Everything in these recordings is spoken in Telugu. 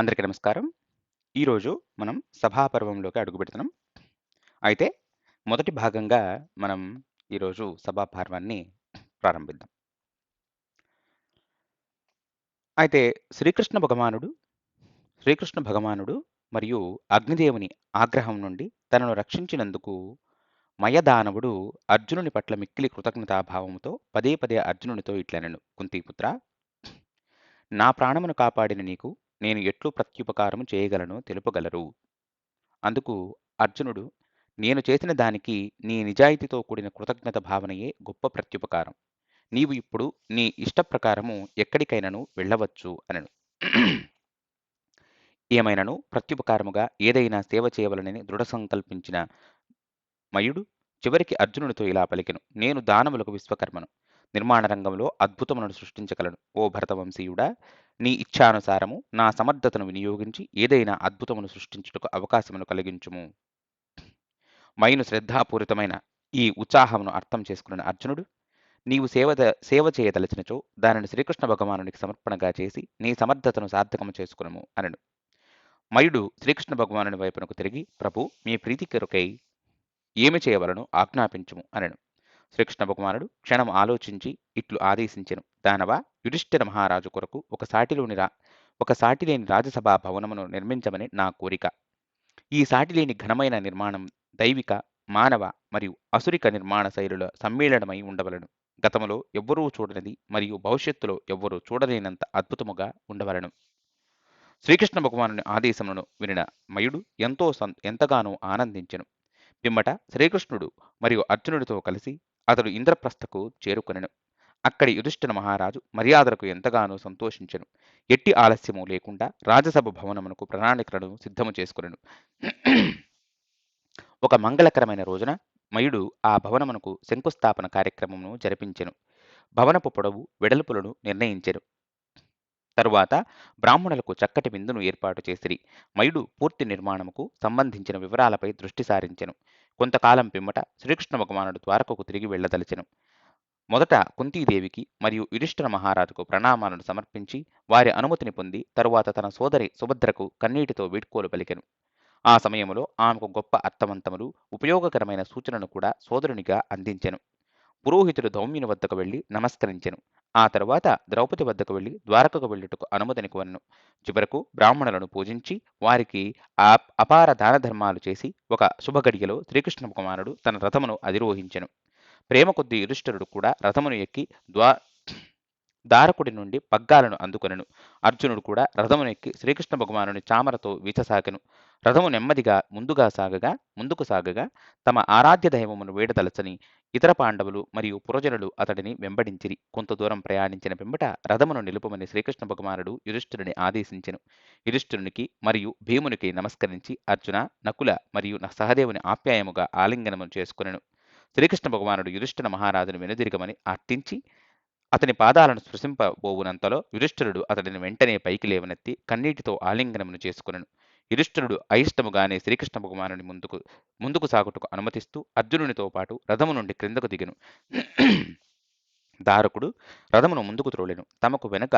అందరికీ నమస్కారం. ఈరోజు మనం సభాపర్వంలోకి అడుగుపెడుతున్నాం. అయితే మొదటి భాగంగా మనం ఈరోజు సభాపర్వాన్ని ప్రారంభిద్దాం. అయితే శ్రీకృష్ణ భగవానుడు శ్రీకృష్ణ భగవానుడు మరియు అగ్నిదేవుని ఆగ్రహం నుండి తనను రక్షించినందుకు మయదానవుడు అర్జునుని పట్ల మిక్కిలి కృతజ్ఞతాభావంతో పదే పదే అర్జునునితో ఇట్లనను కుంతీపుత్ర నా ప్రాణమును కాపాడిన నీకు నేను ఎట్లు ప్రత్యుపకారము చేయగలను తెలుపగలరు? అందుకు అర్జునుడు నేను చేసిన దానికి నీ నిజాయితీతో కూడిన కృతజ్ఞత భావనయే గొప్ప ప్రత్యుపకారం. నీవు ఇప్పుడు నీ ఇష్ట ప్రకారము ఎక్కడికైనను వెళ్ళవచ్చు అనను. ఏమైనను? ప్రత్యుపకారముగా ఏదైనా సేవ చేయవలనని దృఢ సంకల్పించిన మయుడు చివరికి అర్జునుడితో ఇలా పలికెను. నేను దానములకు విశ్వకర్మను నిర్మాణ రంగంలో అద్భుతములను సృష్టించగలను. ఓ భరతవంశీయుడా నీ ఇచ్ఛానుసారము నా సమర్థతను వినియోగించి ఏదైనా అద్భుతమును సృష్టించుటకు అవకాశమును కలిగించుము. మయును శ్రద్ధాపూరితమైన ఈ ఉత్సాహమును అర్థం చేసుకున్న అర్జునుడు నీవు సేవ సేవ చేయదలచినచో దానిని శ్రీకృష్ణ భగవానునికి సమర్పణగా చేసి నీ సమర్థతను సార్థకము చేసుకునము అనను. మయుడు శ్రీకృష్ణ భగవానుని వైపునకు తిరిగి ప్రభు మీ ప్రీతి కొరకై ఏమి చేయవలను? ఆజ్ఞాపించుము అనను. శ్రీకృష్ణ భగవానుడు క్షణం ఆలోచించి ఇట్లు ఆదేశించెను. దానవ యుధిష్ఠిర మహారాజు కొరకు ఒక సాటిలోని రా ఒక సాటిలేని రాజసభా భవనమును నిర్మించమని నా కోరిక. ఈ సాటిలేని ఘనమైన నిర్మాణం దైవిక మానవ మరియు అసురిక నిర్మాణ శైలుల సమ్మేళనమై ఉండవలను. గతములో ఎవ్వరూ చూడనిది మరియు భవిష్యత్తులో ఎవ్వరూ చూడలేనంత అద్భుతముగా ఉండవలను. శ్రీకృష్ణ భగవానుని ఆదేశమును వినిన మయుడు ఎంతో సం ఎంతగానో ఆనందించెను. పిమ్మట శ్రీకృష్ణుడు మరియు అర్జునుడితో కలిసి అతడు ఇంద్రప్రస్థకు చేరుకొనెను. అక్కడి యుధిష్ఠిర మహారాజు మర్యాదలకు ఎంతగానో సంతోషించెను. ఎట్టి ఆలస్యము లేకుండా రాజసభ భవనమునకు ప్రణాళికలను సిద్ధము చేసుకునెను. ఒక మంగళకరమైన రోజున మయుడు ఆ భవనమునకు శంకుస్థాపన కార్యక్రమమును జరిపించెను. భవనపు పొడవు వెడల్పులను నిర్ణయించెను. తరువాత బ్రాహ్మణులకు చక్కటి విందును ఏర్పాటు చేసిరి. మయుడు పూర్తి నిర్మాణముకు సంబంధించిన వివరాలపై దృష్టి సారించెను. కొంతకాలం పిమ్మట శ్రీకృష్ణ భగవానుడు ద్వారకకు తిరిగి వెళ్ళదలిచెను. మొదట కుంతీదేవికి మరియు యుధిష్ఠిర మహారాజుకు ప్రణామాలను సమర్పించి వారి అనుమతిని పొంది తరువాత తన సోదరి సుభద్రకు కన్నీటితో వీడ్కోలు పలికెను. ఆ సమయంలో ఆమెకు గొప్ప అర్థవంతములు ఉపయోగకరమైన సూచనను కూడా సోదరునిగా అందించెను. పురోహితుడు దౌమ్యుని వద్దకు వెళ్ళి నమస్కరించెను. ఆ తరువాత ద్రౌపది వద్దకు వెళ్ళి ద్వారకకు వెళ్ళుటకు అనుమతిని కోరను చివరకు బ్రాహ్మణులను పూజించి వారికి ఆ అపార దాన ధర్మాలు చేసి ఒక శుభగడియలో శ్రీకృష్ణ కుమారుడు తన రథమును అధిరోహించెను. ప్రేమ కొద్ది యుధిష్ఠరుడు కూడా రథమును ఎక్కి ద్వా దారకుడి నుండి పగ్గాలను అందుకొనెను. అర్జునుడు కూడా రథమును ఎక్కి శ్రీకృష్ణ భగవానుని చామరతో వీచసాకెను. రథము నెమ్మదిగా ముందుగా సాగగా ముందుకు సాగగా తమ ఆరాధ్య దైవమును వేడదలచని ఇతర పాండవులు మరియు పురజనులు అతడిని వెంబడించిరి. కొంత దూరం ప్రయాణించిన పిమ్మట రథమును నిలుపమని శ్రీకృష్ణ భగవానుడు యుధిష్ఠిరుని ఆదేశించెను. యుధిష్ఠునికి మరియు భీమునికి నమస్కరించి అర్జున నకుల మరియు సహదేవుని ఆప్యాయముగా ఆలింగనము చేసుకునెను. శ్రీకృష్ణ భగవానుడు యుధిష్ఠున మహారాజును వెనుదిరగమని అర్థించి అతని పాదాలను స్పృశింపబోవునంతలో యుధిష్ఠిరుడు అతడిని వెంటనే పైకి లేవనెత్తి కన్నీటితో ఆలింగనమును చేసుకునెను. యుధిష్ఠరుడు అయిష్టముగానే శ్రీకృష్ణ భగవానుని ముందుకు ముందుకు సాగుటకు అనుమతిస్తూ అర్జునునితో పాటు రథము నుండి క్రిందకు దిగిను. దారకుడు రథమును ముందుకు త్రోలెను. తమకు వెనక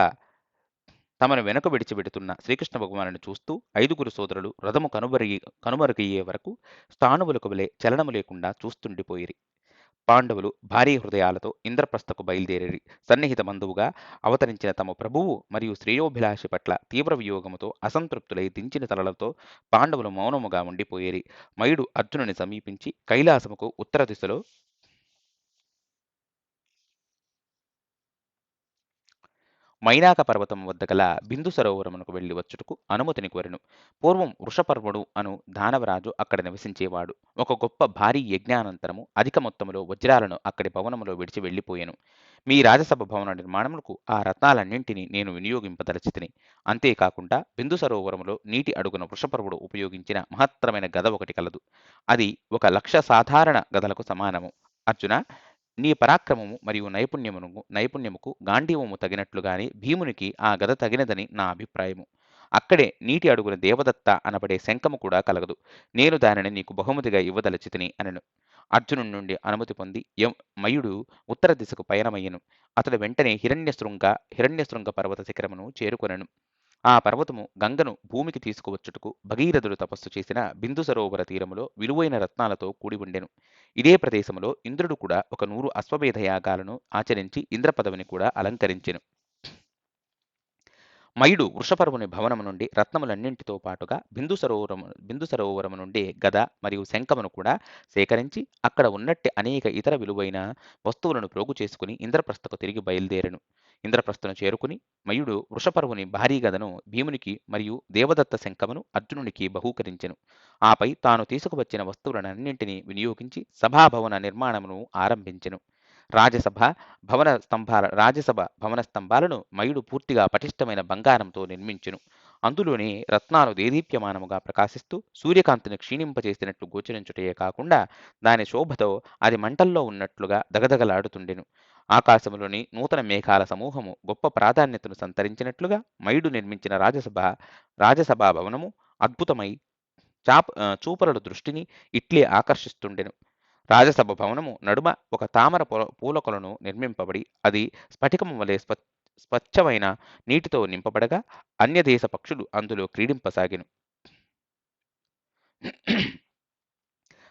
తమను వెనుక విడిచిపెడుతున్న శ్రీకృష్ణ భగవానుని చూస్తూ ఐదుగురు సోదరులు రథము కనుమరుగి కనుమరుగయ్యే వరకు స్థానువులకు వలె చలనము లేకుండా చూస్తుండిపోయిరి. పాండవులు భారీ హృదయాలతో ఇంద్రప్రస్థకు బయలుదేరి సన్నిహిత బంధువుగా అవతరించిన తమ ప్రభువు మరియు శ్రేయోభిలాషి పట్ల తీవ్ర వియోగముతో అసంతృప్తులై దించిన తలలతో పాండవులు మౌనముగా ఉండిపోయేరి. మయుడు అర్జునుని సమీపించి కైలాసముకు ఉత్తర దిశలో మైనాక పర్వతం వద్ద గల బిందు సరోవరమునకు వెళ్ళి వచ్చుటకు అనుమతిని కోరెను. పూర్వం వృషపర్వుడు అను దానవరాజు అక్కడ నివసించేవాడు. ఒక గొప్ప భారీ యజ్ఞానంతరము అధిక మొత్తములో వజ్రాలను అక్కడి భవనములో విడిచి వెళ్ళిపోయాను మీ రాజసభ భవన నిర్మాణములకు ఆ రత్నాలన్నింటినీ నేను వినియోగింపదలచితిని. అంతేకాకుండా బిందు సరోవరములో నీటి అడుగున వృషపర్వుడు ఉపయోగించిన మహత్తరమైన గద ఒకటి కలదు. అది ఒక లక్ష సాధారణ గదలకు సమానము. అర్జున నీ పరాక్రమము మరియు నైపుణ్యమును నైపుణ్యముకు గాంధీవము తగినట్లుగానే భీమునికి ఆ గద తగినదని నా అభిప్రాయము. అక్కడే నీటి అడుగున దేవదత్త అనబడే శంఖము కూడా కలగదు. నేను దానిని నీకు బహుమతిగా ఇవ్వదలచితిని అనను. అర్జును నుండి అనుమతి పొంది మయుడు ఉత్తర దిశకు పయనమయ్యను. అతడు వెంటనే హిరణ్యశృంగ హిరణ్యశృంగ పర్వత శిఖరమును చేరుకొనెను. ఆ పర్వతము గంగను భూమికి తీసుకువచ్చుటకు భగీరథుడు తపస్సు చేసిన బిందు సరోవర తీరములో విలువైన రత్నాలతో కూడి ఉండెను. ఇదే ప్రదేశంలో ఇంద్రుడు కూడా ఒక నూరు అశ్వమేధ యాగాలను ఆచరించి ఇంద్ర పదవిని కూడా అలంకరించెను. మయుడు వృషపర్వుని భవనము నుండి రత్నములన్నింటితో పాటుగా బిందు సరోవరము బిందు సరోవరము నుండి గద మరియు శంఖమును కూడా సేకరించి అక్కడ ఉన్నట్టి అనేక ఇతర విలువైన వస్తువులను ప్రోగు చేసుకుని ఇంద్రప్రస్థకు తిరిగి బయలుదేరెను. ఇంద్రప్రస్థను చేరుకుని మయుడు వృషపర్వుని భారీ గదను భీమునికి మరియు దేవదత్త శంఖమును అర్జునునికి బహూకరించెను. ఆపై తాను తీసుకువచ్చిన వస్తువులనన్నింటినీ వినియోగించి సభాభవన నిర్మాణమును ఆరంభించెను. రాజసభ భవన స్తంభాల రాజసభ భవన స్తంభాలను మయుడు పూర్తిగా పటిష్టమైన బంగారంతో నిర్మించును. అందులోని రత్నాలు దేదీప్యమానముగా ప్రకాశిస్తూ సూర్యకాంతిని క్షీణింపజేసినట్లు గోచరించుటయే కాకుండా దాని శోభతో అది మంటల్లో ఉన్నట్లుగా దగదగలాడుతుండెను. ఆకాశంలోని నూతన మేఘాల సమూహము గొప్ప ప్రాధాన్యతను సంతరించినట్లుగా మయుడు నిర్మించిన రాజసభ రాజసభా భవనము అద్భుతమై చాప చూపరుల దృష్టిని ఇట్లే ఆకర్షిస్తుండెను. రాజసభ భవనము నడుమ ఒక తామర పూలకొలను నిర్మింపబడి అది స్ఫటికము వలె స్వచ్ఛమైన నీటితో నింపబడగా అన్యదేశ పక్షులు అందులో క్రీడింపసాగిను.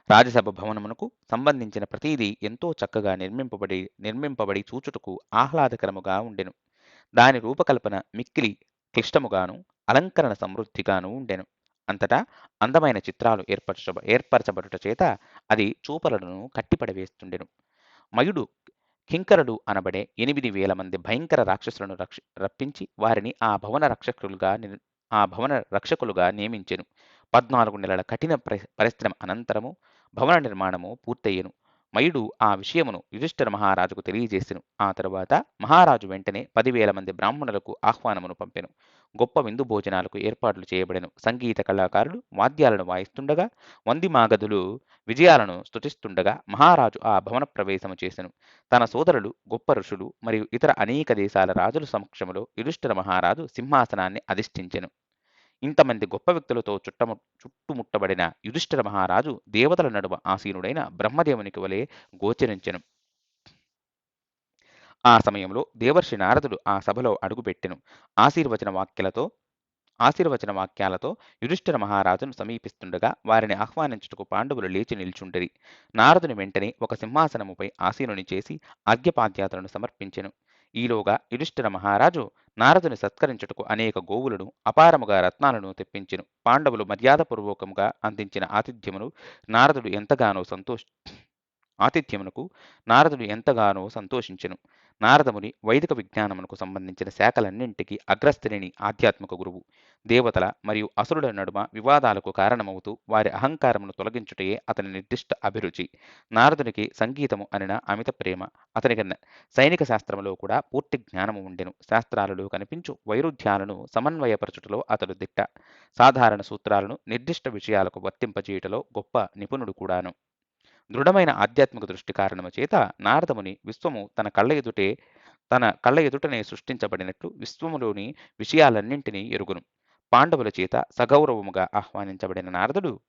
రాజసభ భవనమునకు సంబంధించిన ప్రతిదీ ఎంతో చక్కగా నిర్మింపబడి నిర్మింపబడి చూచుటకు ఆహ్లాదకరముగా ఉండెను. దాని రూపకల్పన మిక్కిలి క్లిష్టముగాను అలంకరణ సమృద్ధిగాను ఉండెను. అంతటా అందమైన చిత్రాలు ఏర్పరచ ఏర్పరచబడుట చేత అది చూపలను కట్టిపడవేస్తుండెను మయుడు కింకరుడు అనబడే ఎనిమిది వేల మంది భయంకర రాక్షసులను రక్ష రప్పించి వారిని ఆ భవన రక్షకులుగా ఆ భవన రక్షకులుగా నియమించెను. పద్నాలుగు నెలల కఠిన పరిశ్రమ అనంతరము భవన నిర్మాణము పూర్తయ్యెను. మయుడు ఆ విషయమును యుధిష్ఠర మహారాజుకు తెలియజేసెను. ఆ తరువాత మహారాజు వెంటనే పదివేల మంది బ్రాహ్మణులకు ఆహ్వానమును పంపెను. గొప్ప విందు భోజనాలకు ఏర్పాట్లు చేయబడెను. సంగీత కళాకారులు వాద్యాలను వాయిస్తుండగా వంది మాగధులు విజయాలను స్తుతిస్తుండగా మహారాజు ఆ భవన ప్రవేశము చేసెను. తన సోదరులు గొప్ప ఋషులు మరియు ఇతర అనేక దేశాల రాజుల సమక్షంలో యుధిష్ఠిర మహారాజు సింహాసనాన్ని అధిష్ఠించెను. ఇంతమంది గొప్ప వ్యక్తులతో చుట్టము చుట్టుముట్టబడిన యుధిష్ఠిర మహారాజు దేవతల నడుమ ఆసీనుడైన బ్రహ్మదేవునికి వలె గోచరించెను. ఆ సమయంలో దేవర్షి నారదుడు ఆ సభలో అడుగుపెట్టెను. ఆశీర్వచన వాక్యాలతో ఆశీర్వచన వాక్యాలతో యుధిష్ఠిర మహారాజును సమీపిస్తుండగా వారిని ఆహ్వానించుటకు పాండవులు లేచి నిల్చుండిరి. నారదుని వెంటనే ఒక సింహాసనముపై ఆసీనుని చేసి అర్ఘ్యపాద్యాతులను సమర్పించెను. ఈలోగా యుధిష్ఠిర మహారాజు నారదుని సత్కరించుటకు అనేక గోవులను అపారముగా రత్నాలను తెప్పించెను. పాండవులు మర్యాదపూర్వకముగా అందించిన ఆతిథ్యమును నారదుడు ఎంతగానో సంతోష ఆతిథ్యమునకు నారదుడు ఎంతగానో సంతోషించెను. నారదముని వైదిక విజ్ఞానమునకు సంబంధించిన శాఖలన్నింటికి అగ్రస్థిని ఆధ్యాత్మిక గురువు దేవతల మరియు అసురుల నడుమ వివాదాలకు కారణమవుతూ వారి అహంకారమును తొలగించుటయే అతని నిర్దిష్ట అభిరుచి. నారదునికి సంగీతము అనిన అమిత ప్రేమ అతనికి సైనిక శాస్త్రములో కూడా పూర్తి జ్ఞానము ఉండెను. శాస్త్రాలలో కనిపించు వైరుధ్యాలను సమన్వయపరచుటలో అతడు దిట్ట. సాధారణ సూత్రాలను నిర్దిష్ట విషయాలకు వర్తింపజేయుటలో గొప్ప నిపుణుడు కూడాను. దృఢమైన ఆధ్యాత్మిక దృష్టి కారణము చేత నారదముని విశ్వము తన కళ్ళ ఎదుటే తన కళ్ళ ఎదుటనే సృష్టించబడినట్లు విశ్వములోని విషయాలన్నింటినీ ఎరుగును. పాండవుల చేత సగౌరవముగా ఆహ్వానించబడిన నారదుడు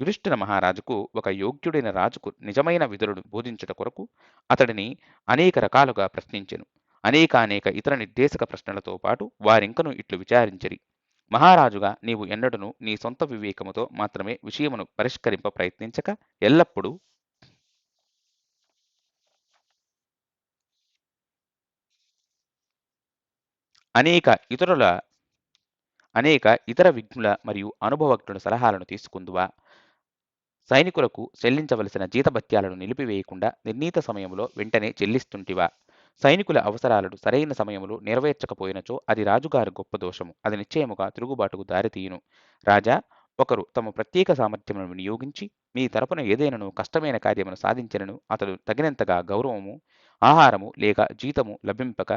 యుధిష్ఠిర మహారాజుకు ఒక యోగ్యుడైన రాజుకు నిజమైన విధులను బోధించుట కొరకు అతడిని అనేక రకాలుగా ప్రశ్నించెను. అనేకానేక ఇతర నిర్దేశక ప్రశ్నలతో పాటు వారింకను ఇట్లు విచారించరి. మహారాజుగా నీవు ఎన్నడను నీ సొంత వివేకముతో మాత్రమే విషయమును పరిష్కరింప ప్రయత్నించక ఎల్లప్పుడూ అనేక ఇతరుల అనేక ఇతర విజ్ఞుల మరియు అనుభవజ్ఞుల సలహాలను తీసుకుందువా? సైనికులకు చెల్లించవలసిన జీతభత్యాలను నిలిపివేయకుండా నిర్ణీత సమయంలో వెంటనే చెల్లిస్తుంటివా? సైనికుల అవసరాలను సరైన సమయంలో నెరవేర్చకపోయినచో అది రాజుగారి గొప్ప దోషము. అది నిశ్చయముగా తిరుగుబాటుకు దారితీయును. రాజా ఒకరు తమ ప్రత్యేక సామర్థ్యమును వినియోగించి మీ తరపున ఏదైనాను కష్టమైన కార్యమును సాధించినను అతడు తగినంతగా గౌరవము ఆహారము లేక జీతము లభింపక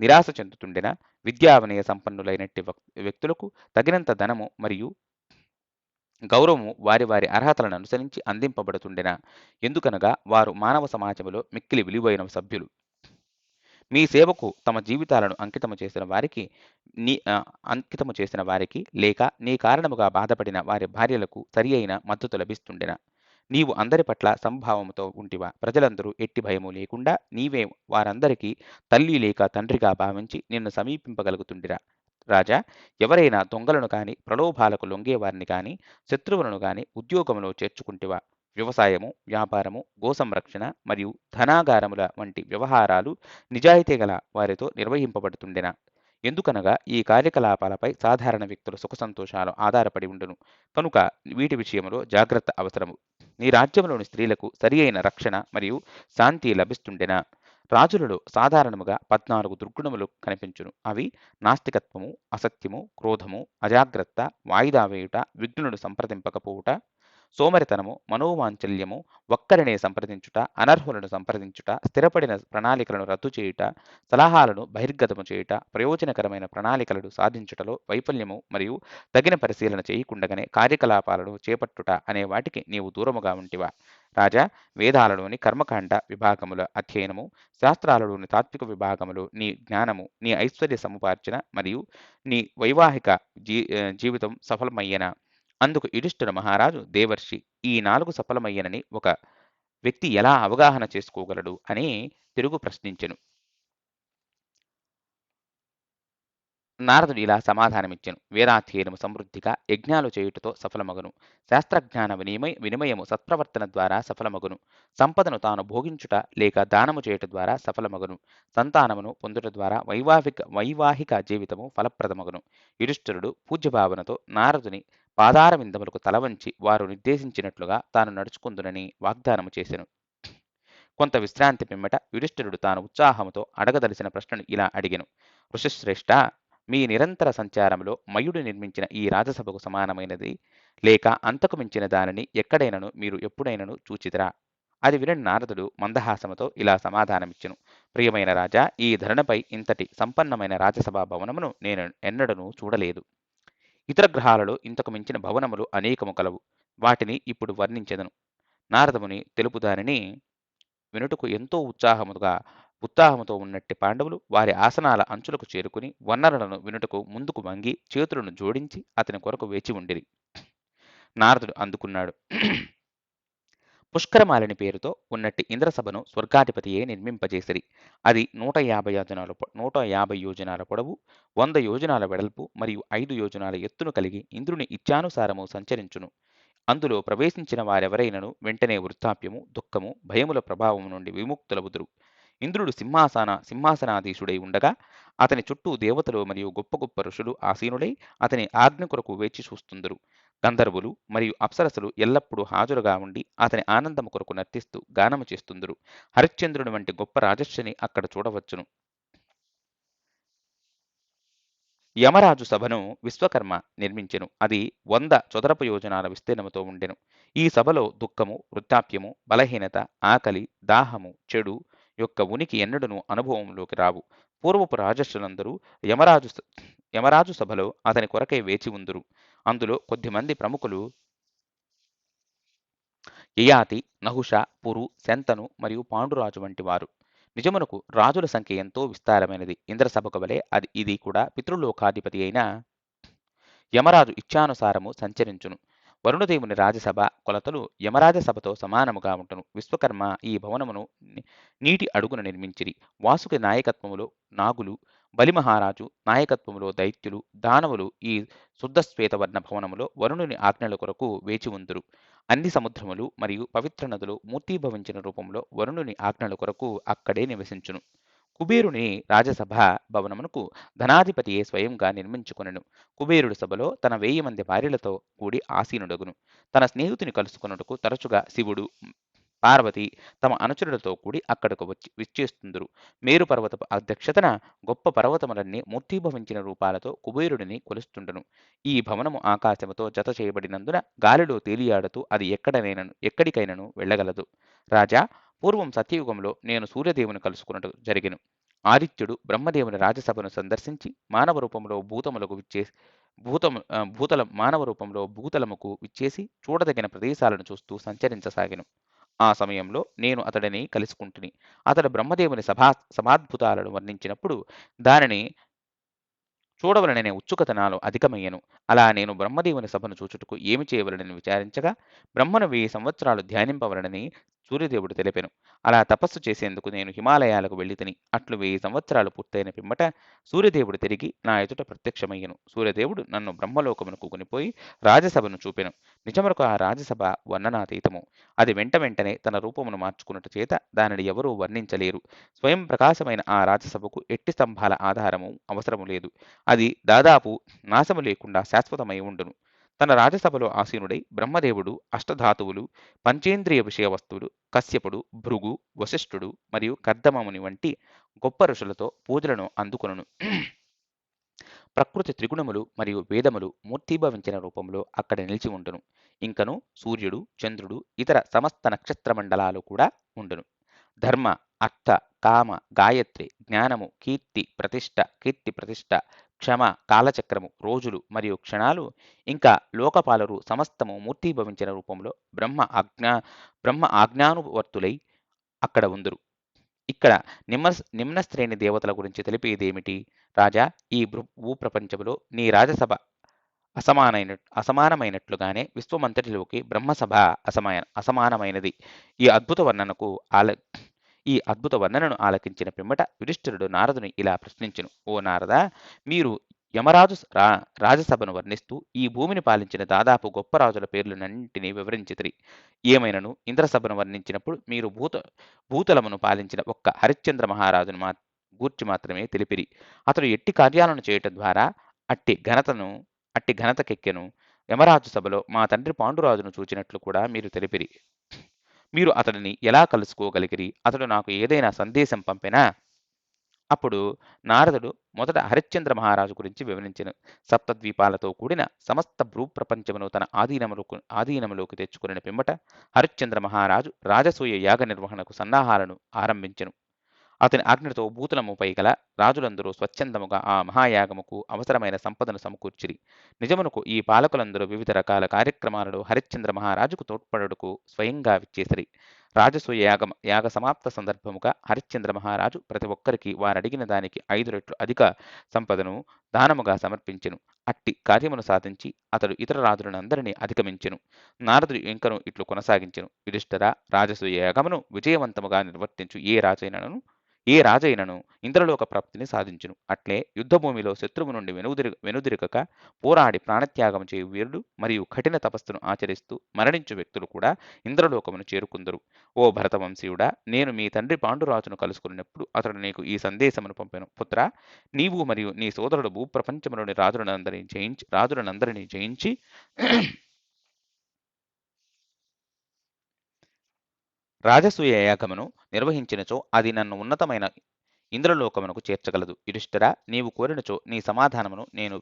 నిరాశ చెందుతుండెన? విద్యావినయ సంపన్నులైనట్టి వ్యక్తులకు తగినంత ధనము మరియు గౌరవము వారి వారి అర్హతలను అనుసరించి అందింపబడుతుండెన? ఎందుకనగా వారు మానవ సమాజంలో మిక్కిలి విలువైన సభ్యులు. మీ సేవకు తమ జీవితాలను అంకితము చేసిన వారికి నీ అంకితము చేసిన వారికి లేక నీ కారణముగా బాధపడిన వారి భార్యలకు సరి అయిన మద్దతు లభిస్తుండెన? నీవు అందరి పట్ల సంభావముతో ఉంటివా? ప్రజలందరూ ఎట్టి భయము లేకుండా నీవే వారందరికీ తల్లి లేక తండ్రిగా భావించి నిన్ను సమీపింపగలుగుతుండిరా. రాజా ఎవరైనా దొంగలను కాని ప్రలోభాలకు లొంగేవారిని కాని శత్రువులను కాని ఉద్యోగంలో చేర్చుకుంటివా? వ్యవసాయము వ్యాపారము గోసంరక్షణ మరియు ధనాగారముల వంటి వ్యవహారాలు నిజాయితీ గల వారితో నిర్వహింపబడుతుండెనా? ఎందుకనగా ఈ కార్యకలాపాలపై సాధారణ వ్యక్తుల సుఖ సంతోషాలు ఆధారపడి ఉండును. కనుక వీటి విషయంలో జాగ్రత్త అవసరము. నీ రాజ్యంలోని స్త్రీలకు సరి అయిన రక్షణ మరియు శాంతి లభిస్తుండెనా? రాజులలో సాధారణముగా పద్నాలుగు దుర్గుణములు కనిపించును. అవి నాస్తికత్వము అసత్యము క్రోధము అజాగ్రత్త వాయిదా వేయుట విఘ్నులను సంప్రదింపకపోవుట సోమరితనము మనోవాంచల్యము ఒక్కరినే సంప్రదించుట అనర్హులను సంప్రదించుట స్థిరపడిన ప్రణాళికలను రద్దు చేయుట సలహాలను బహిర్గతము చేయుట ప్రయోజనకరమైన ప్రణాళికలను సాధించుటలో వైఫల్యము మరియు తగిన పరిశీలన చేయకుండగానే కార్యకలాపాలను చేపట్టుట అనే వాటికి నీవు దూరముగా ఉంటివా? రాజా వేదాలలోని కర్మకాండ విభాగముల అధ్యయనము శాస్త్రాలలోని తాత్విక విభాగములు నీ జ్ఞానము నీ ఐశ్వర్య సముపార్జన మరియు నీ వైవాహిక జీ జీవితం సఫలమయ్యేనా? అందుకు యుధిష్ఠిర మహారాజు దేవర్షి ఈ నాలుగు సఫలమయ్యనని ఒక వ్యక్తి ఎలా అవగాహన చేసుకోగలడు అని తిరుగు ప్రశ్నించెను. నారదుడు ఇలా సమాధానమిచ్చెను. వేదాధ్యయనము సమృద్ధిగా యజ్ఞాలు చేయుటతో సఫలమగును. శాస్త్రజ్ఞాన వినిమయ వినిమయము సత్ప్రవర్తన ద్వారా సఫలమగును. సంపదను తాను భోగించుట లేక దానము చేయుట ద్వారా సఫలమగును. సంతానమును పొందుట ద్వారా వైవాహిక వైవాహిక జీవితము ఫలప్రదమగును. యుధిష్ఠిరుడు పూజ్యభావనతో నారదుని పాదారవిందములకు తలవంచి వారు నిర్దేశించినట్లుగా తాను నడుచుకుందునని వాగ్దానము చేశాను కొంత విశ్రాంతి పిమ్మట యుధిష్ఠిరుడు తాను ఉత్సాహముతో అడగదలిసిన ప్రశ్నను ఇలా అడిగాను. ఋషశ్రేష్ట మీ నిరంతర సంచారంలో మయుడు నిర్మించిన ఈ రాజసభకు సమానమైనది లేక అంతకు మించిన దానిని ఎక్కడైనను మీరు ఎప్పుడైనను చూచిదరా అది విని నారదుడు మందహాసముతో ఇలా సమాధానమిచ్చెను. ప్రియమైన రాజా ఈ ధరణపై ఇంతటి సంపన్నమైన రాజసభా భవనమును నేను ఎన్నడనూ చూడలేదు. ఇతర గ్రహాలలో ఇంతకు మించిన భవనములు అనేకము కలవు. వాటిని ఇప్పుడు వర్ణించెదను. నారదముని తెలుపు దానిని వినుటకు ఎంతో ఉత్సాహముగా ఉత్సాహముతో ఉన్నట్టి పాండవులు వారి ఆసనాల అంచులకు చేరుకుని వనరులను వినుటకు ముందుకు వంగి చేతులను జోడించి అతని కొరకు వేచి ఉండిరి. నారదుడు అందుకున్నాడు. పుష్కరమాలని పేరుతో ఉన్నట్టి ఇంద్రసభను స్వర్గాధిపతియే నిర్మింపజేసిరి. అది నూట యాభై యోజనాల నూట యాభై యోజనాల పొడవు వంద యోజనాల వెడల్పు మరియు ఐదు యోజనాల ఎత్తును కలిగి ఇంద్రుని ఇచ్ఛానుసారము సంచరించును. అందులో ప్రవేశించిన వారెవరైనను వెంటనే వృద్ధాప్యము దుఃఖము భయముల ప్రభావం నుండి విముక్తులవుదురు ఇంద్రుడు సింహాసన సింహాసనాధీశుడై ఉండగా అతని చుట్టూ దేవతలు మరియు గొప్ప గొప్ప ఋషులు ఆసీనుడై అతని ఆజ్ఞ కొరకు వేచి చూస్తుందరు. గంధర్వులు మరియు అప్సరసులు ఎల్లప్పుడూ హాజరుగా ఉండి అతని ఆనందము కొరకు నర్తిస్తూ గానము చేస్తుందరు. హరిశ్చంద్రుని వంటి గొప్ప రాజర్షిని అక్కడ చూడవచ్చును. యమరాజు సభను విశ్వకర్మ నిర్మించెను. అది వంద చదరపు యోజనాల విస్తీర్ణముతో ఉండెను. ఈ సభలో దుఃఖము వృద్ధాప్యము బలహీనత ఆకలి దాహము చెడు యొక్క ఉనికి ఎన్నడను అనుభవంలోకి రావు. పూర్వపు రాజర్షులందరూ యమరాజు యమరాజు సభలో అతని కొరకై వేచి ఉందురు. అందులో కొద్దిమంది ప్రముఖులు యయాతి నహుష పురు శంతను మరియు పాండురాజు వంటి వారు నిజమునకు రాజుల సంఖ్య ఎంతో విస్తారమైనది. ఇంద్రసభకు వలె అది ఇది కూడా పితృలోకాధిపతి అయిన యమరాజు ఇచ్ఛానుసారము సంచరించును. వరుణదేవుని రాజసభ కొలతలు యమరాజ సభతో సమానముగా ఉంటును. విశ్వకర్మ ఈ భవనమును నీటి అడుగున నిర్మించిరి. వాసుకి నాయకత్వములో నాగులు బలిమహారాజు నాయకత్వములో దైత్యులు దానవులు ఈ శుద్ధశ్వేతవర్ణ భవనములో వరుణుని ఆజ్ఞల కొరకు వేచి ఉందురు. అన్ని సముద్రములు మరియు పవిత్ర నదులు మూర్తీభవించిన రూపంలో వరుణుని ఆజ్ఞల కొరకు అక్కడే నివసించును. కుబేరుని రాజసభ భవనమునకు ధనాధిపతియే స్వయంగా నిర్మించుకొనెను. కుబేరుడు సభలో తన వెయ్యి మంది భార్యలతో కూడి ఆసీనుడగును. తన స్నేహితుని కలుసుకొనుటకు తరచుగా శివుడు పార్వతి తమ అనుచరులతో కూడి అక్కడకు వచ్చి విచ్చేస్తుందరు. మేరు పర్వతపు అధ్యక్షతన గొప్ప పర్వతములన్నీ మూర్తిభవించిన రూపాలతో కుబేరుడిని కొలుస్తుండను. ఈ భవనము ఆకాశముతో జత చేయబడినందున గాలిలో తేలియాడుతూ అది ఎక్కడనైనను ఎక్కడికైనను వెళ్ళగలదు. రాజా పూర్వం సత్యయుగంలో నేను సూర్యదేవుని కలుసుకున్నట్టు జరిగిను. ఆదిత్యుడు బ్రహ్మదేవుని రాజసభను సందర్శించి మానవ రూపంలో భూతములకు విచ్చేసి భూతము భూతల మానవ రూపంలో భూతలముకు విచ్చేసి చూడదగిన ప్రదేశాలను చూస్తూ సంచరించసాగాను. ఆ సమయంలో నేను అతడిని కలుసుకుంటుని అతడు బ్రహ్మదేవుని సభా సమాద్భుతాలను వర్ణించినప్పుడు దానిని చూడవలననే ఉత్సుకత నాలో అధికమయ్యను. అలా నేను బ్రహ్మదేవుని సభను చూచుటకు ఏమి చేయవలనని విచారించగా బ్రహ్మను వెయ్యి సంవత్సరాలు ధ్యానింపవలనని సూర్యదేవుడు తెలిపెను. అలా తపస్సు చేసేందుకు నేను హిమాలయాలకు వెళ్ళితిని అట్లు వెయ్యి సంవత్సరాలు పూర్తయిన పిమ్మట సూర్యదేవుడు తిరిగి నా ఎదుట ప్రత్యక్షమయ్యను. సూర్యదేవుడు నన్ను బ్రహ్మలోకమునకు కొనిపోయి రాజసభను చూపెను. నిజమరకు ఆ రాజసభ వర్ణనాతీతము. అది వెంట వెంటనే తన రూపమును మార్చుకున్నట్టు చేత దానిని ఎవరూ వర్ణించలేరు. స్వయం ప్రకాశమైన ఆ రాజసభకు ఎట్టి స్తంభాల ఆధారము అవసరము లేదు. అది దాదాపు నాశము లేకుండా శాశ్వతమై ఉండును. తన రాజసభలో ఆసీనుడై బ్రహ్మదేవుడు అష్టధాతువులు పంచేంద్రియ విషయ వస్తువులు కశ్యపుడు భృగు వశిష్ఠుడు మరియు కర్దమముని వంటి గొప్ప ఋషులతో పూజలను అందుకొనును. ప్రకృతి త్రిగుణములు మరియు వేదములు మూర్తీభవించిన రూపంలో అక్కడ నిలిచి ఉండును. ఇంకను సూర్యుడు చంద్రుడు ఇతర సమస్త నక్షత్ర మండలాలు కూడా ఉండును. ధర్మ అర్థ కామ గాయత్రి జ్ఞానము కీర్తి ప్రతిష్ట కీర్తి ప్రతిష్ట క్షమ కాలచక్రము రోజులు మరియు క్షణాలు ఇంకా లోకపాలరు సమస్తము మూర్తీభవించిన రూపంలో బ్రహ్మ ఆజ్ఞా బ్రహ్మ ఆజ్ఞానువర్తులై అక్కడ ఉందురు. ఇక్కడ నిమ్న నిమ్న శ్రేణి దేవతల గురించి తెలిపేదేమిటి? రాజా ఈ భూప్రపంచంలో నీ రాజసభ అసమానైన అసమానమైనట్లుగానే విశ్వమంతటిలోకి బ్రహ్మసభ అసమాన అసమానమైనది. ఈ అద్భుత వర్ణనకు ఆల ఈ అద్భుత వందనను ఆలకించిన పిమ్మట యుధిష్ఠిరుడు నారదుని ఇలా ప్రశ్నించును. ఓ నారద మీరు యమరాజు స- రా రాజసభను వర్ణిస్తూ ఈ భూమిని పాలించిన దాదాపు గొప్ప రాజుల పేర్లన్నింటినీ వివరించితిరి. ఏమైనను? ఇంద్రసభను వర్ణించినప్పుడు మీరు భూత భూతలమును పాలించిన ఒక్క హరిశ్చంద్ర మహారాజును మా గూర్చి మాత్రమే తెలిపిరి. అతడు ఎట్టి కార్యాలను చేయటం ద్వారా అట్టి ఘనతను అట్టి ఘనతకెక్కెను యమరాజు సభలో మా తండ్రి పాండురాజును చూచినట్లు కూడా మీరు తెలిపిరి. మీరు అతడిని ఎలా కలుసుకోగలిగిరి? అతడు నాకు ఏదైనా సందేశం పంపినా? అప్పుడు నారదుడు మొదట హరిశ్చంద్ర మహారాజు గురించి వివరించెను. సప్తద్వీపాలతో కూడిన సమస్త భూప్రపంచమును తన ఆధీనములకు ఆధీనములోకి తెచ్చుకుని పిమ్మట హరిశ్చంద్ర మహారాజు రాజసూయ యాగ నిర్వహణకు సన్నాహాలను ఆరంభించెను. అతని ఆజ్ఞతో భూతలముపై గల రాజులందరూ స్వచ్ఛందముగా ఆ మహాయాగముకు అవసరమైన సంపదను సమకూర్చిరి. నిజమునకు ఈ పాలకులందరూ వివిధ రకాల కార్యక్రమాలలో హరిశ్చంద్ర మహారాజుకు తోడ్పడుటకు స్వయంగా విచ్చేసిరి. రాజసూయ యాగం యాగ సమాప్త సందర్భముగా హరిశ్చంద్ర మహారాజు ప్రతి ఒక్కరికి వారడిగిన దానికి ఐదు రెట్లు అధిక సంపదను దానముగా సమర్పించెను. అట్టి కార్యమును సాధించి అతడు ఇతర రాజులను అందరినీ అధిగమించెను. నారదుడు ఇంకను ఇట్లు కొనసాగించెను. యుధిష్ఠర రాజసూయ యాగమును విజయవంతముగా నిర్వర్తించు ఏ రాజైనను ఏ రాజైనను ఇంద్రలోక ప్రాప్తిని సాధించును. అట్లే యుద్ధభూమిలో శత్రువు నుండి వెనుదిరి వెనుదిరగక పోరాడి ప్రాణత్యాగం చేయు వీరుడు మరియు కఠిన తపస్సును ఆచరిస్తూ మరణించు వ్యక్తులు కూడా ఇంద్రలోకమును చేరుకుందరు. ఓ భరతవంశీయుడా నేను మీ తండ్రి పాండురాజును కలుసుకున్నప్పుడు అతడు నీకు ఈ సందేశమును పంపెను. పుత్ర నీవు మరియు నీ సోదరుడు భూప్రపంచములోని రాజులనందరినీ జయించి రాజులనందరినీ జయించి రాజసూయ యాగమును నిర్వహించినచో అది నన్ను ఉన్నతమైన ఇంద్రలోకమునకు చేర్చగలదు. యుధిష్ఠిరా నీవు కోరినచో నీ సమాధానమును నేను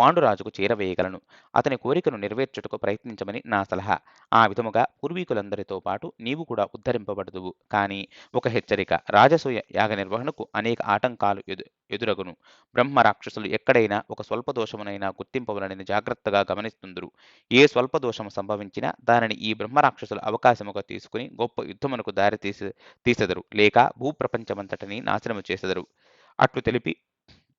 పాండురాజుకు చేరవేయగలను. అతని కోరికను నెరవేర్చుటకు ప్రయత్నించమని నా సలహా. ఆ విధముగా పూర్వీకులందరితో పాటు నీవు కూడా ఉద్ధరింపబడదువు. కానీ ఒక హెచ్చరిక. రాజసూయ యాగ నిర్వహణకు అనేక ఆటంకాలు ఎదు ఎదురగును. బ్రహ్మ రాక్షసులు ఎక్కడైనా ఒక స్వల్ప దోషమునైనా గుర్తింపవలనని జాగ్రత్తగా గమనిస్తుందరు. ఏ స్వల్ప దోషము సంభవించినా దానిని ఈ బ్రహ్మ రాక్షసులు అవకాశముగా తీసుకుని గొప్ప యుద్ధమునకు దారి తీసి తీసెదరు. లేక భూప్రపంచమంతటిని నాశనము చేసెదరు. అట్లు తెలిపి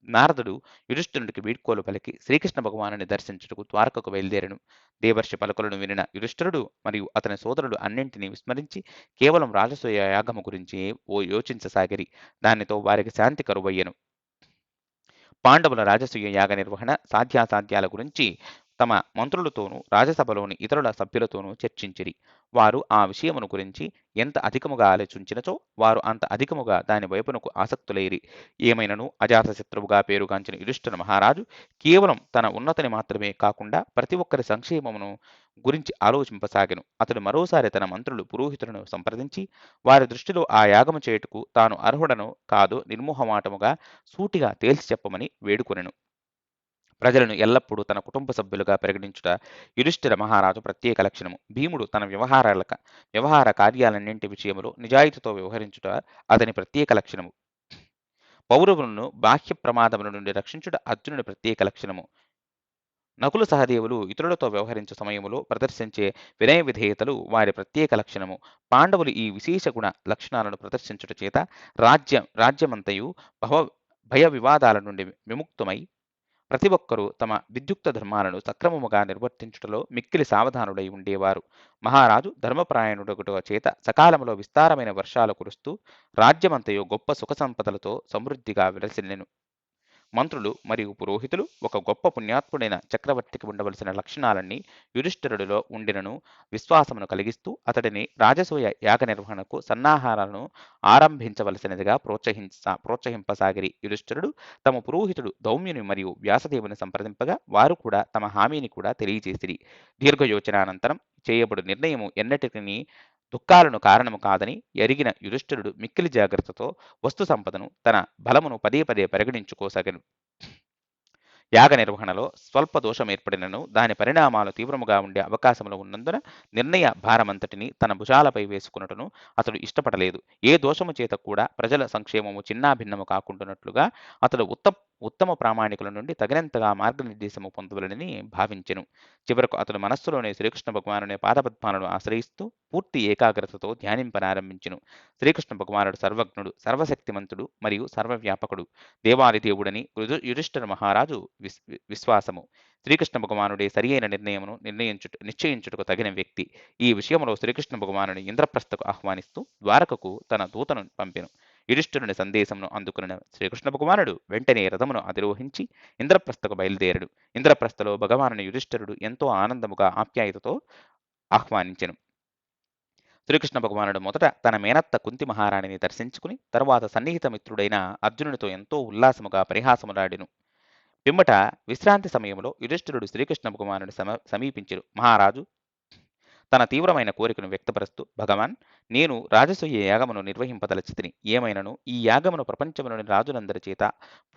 నారదుడు యుధిష్ఠునుడికి వీడ్కోలు పలికి శ్రీకృష్ణ భగవానుని దర్శించుటకు ద్వారకకు బయలుదేరను. దేవర్షి పలుకులను వినిన యుధిష్ఠరుడు మరియు అతని సోదరుడు అన్నింటినీ విస్మరించి కేవలం రాజసూయ యాగము గురించి ఓ యోచించసాగిరి. దానితో వారికి శాంతి కరువయ్యను. పాండవుల రాజసూయ యాగ నిర్వహణ సాధ్యాసాధ్యాల గురించి తమ మంత్రులతోనూ రాజసభలోని ఇతరుల సభ్యులతోనూ చర్చించిరి. వారు ఆ విషయమును గురించి ఎంత అధికముగా ఆలోచించినచో వారు అంత అధికముగా దాని వైపునకు ఆసక్తులైరి. ఏమైనను అజాతశత్రువుగా పేరుగాంచిన యుధిష్ఠిర మహారాజు కేవలం తన ఉన్నతిని మాత్రమే కాకుండా ప్రతి ఒక్కరి సంక్షేమమును గురించి ఆలోచింపసాగెను. అతడు మరోసారి తన మంత్రులు పురోహితులను సంప్రదించి వారి దృష్టిలో ఆ యాగము చేయుటకు తాను అర్హుడను కాదో నిర్మోహమాటముగా సూటిగా తేల్చి చెప్పమని వేడుకొనెను. ప్రజలను ఎల్లప్పుడూ తన కుటుంబ సభ్యులుగా పరిగణించుట యుధిష్ఠిర మహారాజు ప్రత్యేక లక్షణము. భీముడు తన వ్యవహారాల వ్యవహార కార్యాలన్నింటి విషయంలో నిజాయితీతో వ్యవహరించుట అతని ప్రత్యేక లక్షణము. పౌరవులను బాహ్య ప్రమాదముల నుండి రక్షించుట అర్జునుడి ప్రత్యేక లక్షణము. నకులు సహదేవులు ఇతరులతో వ్యవహరించే సమయంలో ప్రదర్శించే వినయ విధేయతలు వారి ప్రత్యేక లక్షణము. పాండవులు ఈ విశేష గుణ లక్షణాలను ప్రదర్శించుట చేత రాజ్యం రాజ్యమంతయు భవ భయ వివాదాల నుండి విముక్తమై ప్రతి ఒక్కరూ తమ విద్యుక్త ధర్మాలను సక్రమముగా నిర్వర్తించుటలో మిక్కిలి సావధానుడై ఉండేవారు. మహారాజు ధర్మప్రాయణుడొకట చేత సకాలంలో విస్తారమైన వర్షాలు కురుస్తూ రాజ్యమంతయు గొప్ప సుఖ సంపదలతో సమృద్ధిగా విలసిల్లెను. మంత్రులు మరియు పురోహితులు ఒక గొప్ప పుణ్యాత్ముడైన చక్రవర్తికి ఉండవలసిన లక్షణాలన్నీ యుధిష్ఠిరుడిలో ఉండినను విశ్వాసమును కలిగిస్తూ అతడిని రాజసూయ యాగ నిర్వహణకు సన్నాహాలను ఆరంభించవలసినదిగా ప్రోత్సహించ ప్రోత్సహింపసాగిరి యుధిష్ఠిరుడు తమ పురోహితుడు దౌమ్యుని మరియు వ్యాసదేవుని సంప్రదింపగా వారు కూడా తమ హామీని కూడా తెలియజేసిరి. దీర్ఘయోచనానంతరం చేయబడు నిర్ణయము ఎన్నటికీ దుఃఖాలను కారణము కాదని ఎరిగిన యుధిష్ఠిరుడు మిక్కిలి జాగ్రత్తతో వస్తు సంపదను తన బలమును పదే పదే పరిగణించుకోసాగను. యాగ నిర్వహణలో స్వల్ప దోషం ఏర్పడినను దాని పరిణామాలు తీవ్రముగా ఉండే అవకాశములు ఉన్నందున నిర్ణయ భారమంతటిని తన భుజాలపై వేసుకున్నట్టును అతడు ఇష్టపడలేదు. ఏ దోషము చేత కూడా ప్రజల సంక్షేమము చిన్నాభిన్నము కాకుండానట్లుగా అతడు ఉత్త ఉత్తమ ప్రామాణికుల నుండి తగినంతగా మార్గనిర్దేశము పొందవలనని భావించెను. చివరకు అతడు మనస్సులోనే శ్రీకృష్ణ భగవానుని పాదపద్మాలను ఆశ్రయిస్తూ పూర్తి ఏకాగ్రతతో ధ్యానింపనారంభించెను. శ్రీకృష్ణ భగవానుడు సర్వజ్ఞుడు సర్వశక్తిమంతుడు మరియు సర్వవ్యాపకుడు. దేవాది దేవుడని యుధి- యుధిష్ఠిర మహారాజు విస్ విశ్వాసము. శ్రీకృష్ణ భగవానుడే సరియైన నిర్ణయమును నిర్ణయించుట నిశ్చయించుటకు తగిన వ్యక్తి. ఈ విషయంలో శ్రీకృష్ణ భగవానుని ఇంద్రప్రస్థకు ఆహ్వానిస్తూ ద్వారకకు తన దూతను పంపెను. యుధిష్ఠిరుని సందేశమును అందుకున్న శ్రీకృష్ణ భగవానుడు వెంటనే రథమును అధిరోహించి ఇంద్రప్రస్థకు బయలుదేరడు ఇంద్రప్రస్థలో భగవానుని యుధిష్ఠరుడు ఎంతో ఆనందముగా ఆప్యాయతతో ఆహ్వానించెను. శ్రీకృష్ణ భగవానుడు మొదట తన మేనత్త కుంతి మహారాణిని దర్శించుకుని తరువాత సన్నిహిత మిత్రుడైన అర్జునుడితో ఎంతో ఉల్లాసముగా పరిహాసములాడెను. పిమ్మట విశ్రాంతి సమయంలో యుధిష్ఠిరుడు శ్రీకృష్ణ భగవానుడు సమ సమీపించారు మహారాజు తన తీవ్రమైన కోరికను వ్యక్తపరుస్తూ భగవాన్ నేను రాజసూయ యాగమును నిర్వహింపదలచితిని. ఏమైనను? ఈ యాగమును ప్రపంచములోని రాజులందరి చేత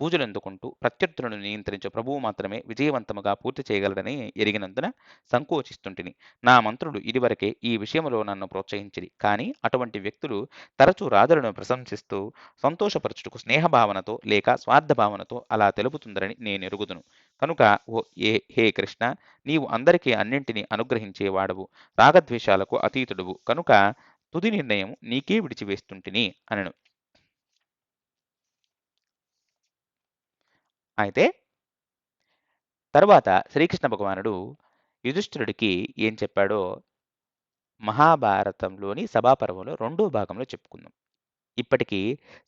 పూజలందుకుంటూ ప్రత్యర్థులను నియంత్రించే ప్రభువు మాత్రమే విజయవంతముగా పూర్తి చేయగలడని ఎరిగినందున సంకోచిస్తుంటిని. నా మంత్రుడు ఇదివరకే ఈ విషయంలో నన్ను ప్రోత్సహించిరి. కానీ అటువంటి వ్యక్తులు తరచూ రాజులను ప్రశంసిస్తూ సంతోషపరచుటకు స్నేహభావనతో లేక స్వార్థ భావనతో అలా తెలుపుతుందని నేను ఎరుగుదును కనుక ఓ ఏ హే కృష్ణ నీవు అందరికీ అన్నింటినీ అనుగ్రహించేవాడవు రాగద్వేషాలకు అతీతుడువు. కనుక తుది నిర్ణయం నీకే విడిచివేస్తుంటిని అనను. అయితే తర్వాత శ్రీకృష్ణ భగవానుడు యుధిష్ఠిరుడికి ఏం చెప్పాడో మహాభారతంలోని సభాపర్వంలో రెండో భాగంలో చెప్పుకుందాం. ఇప్పటికీ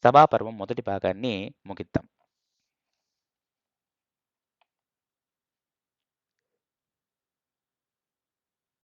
సభాపర్వం మొదటి భాగాన్ని ముగిద్దాం.